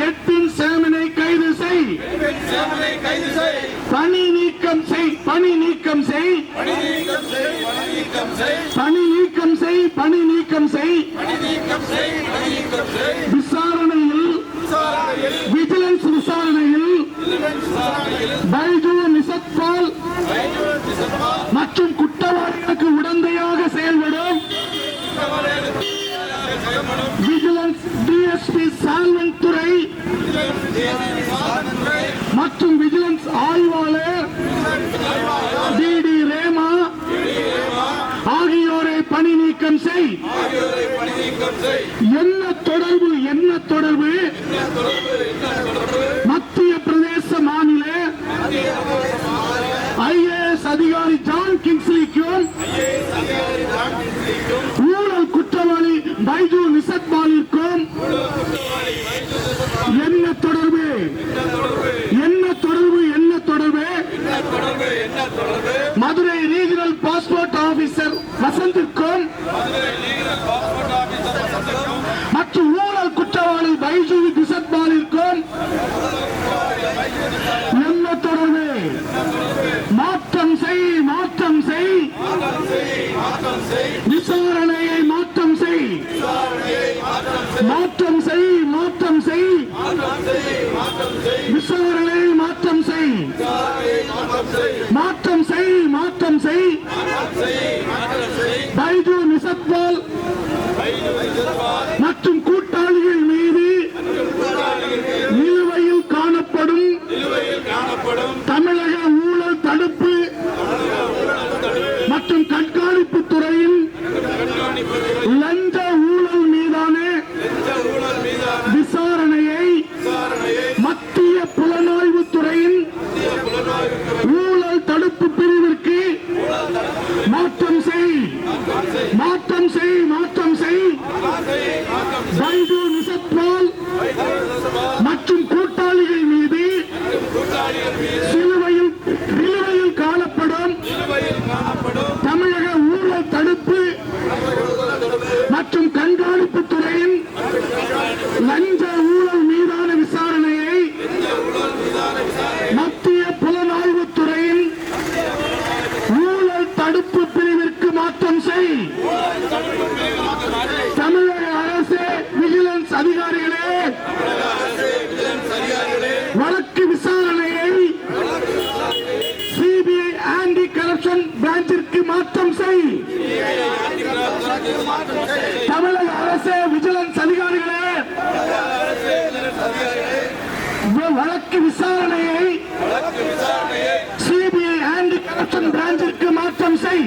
எட்டும் சேமனை கைது செய். பணி நீக்கம் செய் பணி நீக்கம் செய். பணி நீக்கம் செய் பணி நீக்கம் செய். விசாரணையில் விஜிலன்ஸ் விசாரணையில் பைஜு நிசத்பால் மற்றும் விஜிலன்ஸ் ஆய்வாளர் டி ரேமா ஆகியோரை பணி நீக்கம் செய் ஆகியோரை பணி நீக்கம் செய். என்ன தொடர்பு என்ன தொடர்பு? மத்திய பிரதேச மாநில ஐஏஎஸ் அதிகாரி ஜான் கிங்ஸ்லிக்கும் ஊழல் குற்றவாளி பைஜு நிசத்பாலிற்கும் என்ன தொடர்பு என்ன தொடர்பு என்ன தொடர்பு தொடர்பு என்ன தொடர்பு மதுரை ரீஜனல் பாஸ்போர்ட் ஆபீசர் வசந்திற்கும் மற்றும் ஊழல் குற்றவாளி பைஜு திசத்பாலிற்கும் என்ன தொடர்பு? மாற்றம் செய் மாற்றம் செய். விசாரணையை மாற்றம் செய் மாற்றம் செய் மாற்றம் செய். மாற்றம் செய் மாற்றம் செய். விசாரணையை மாற்றம் செய். மாற்றம் செய் மாற்றம் செய். பைஜு நிசத்வால் பைடு நிசத்வால் மற்றும் கூட்டாளிகள் மீது சிலுவையில் காணப்படும் நிலுவையில் காணப்படும் தமிழக ஊழல் தடுப்பு மற்றும் கண்காணிப்பு துறையின் லஞ்ச ஊழல் மீதான விசாரணையை மத்திய புலனாய்வு துறையின் ஊழல் தடுப்பு பிரிவிற்கு மாற்றம் செய் தமிழக அரசு விஜிலன்ஸ் அதிகாரிகளே வழக்கு விசாரணையை சிபிஐ கரப்ஷன் பிரான்ச்சிற்கு மாற்றம் செய். தமிழக அரசு விஜிலன்ஸ் அதிகாரிகளே வழக்கு விசாரணையை சிபிஐ ஆன்டி கரப்ஷன் பிரான்ச்சிற்கு மாற்றம் செய்.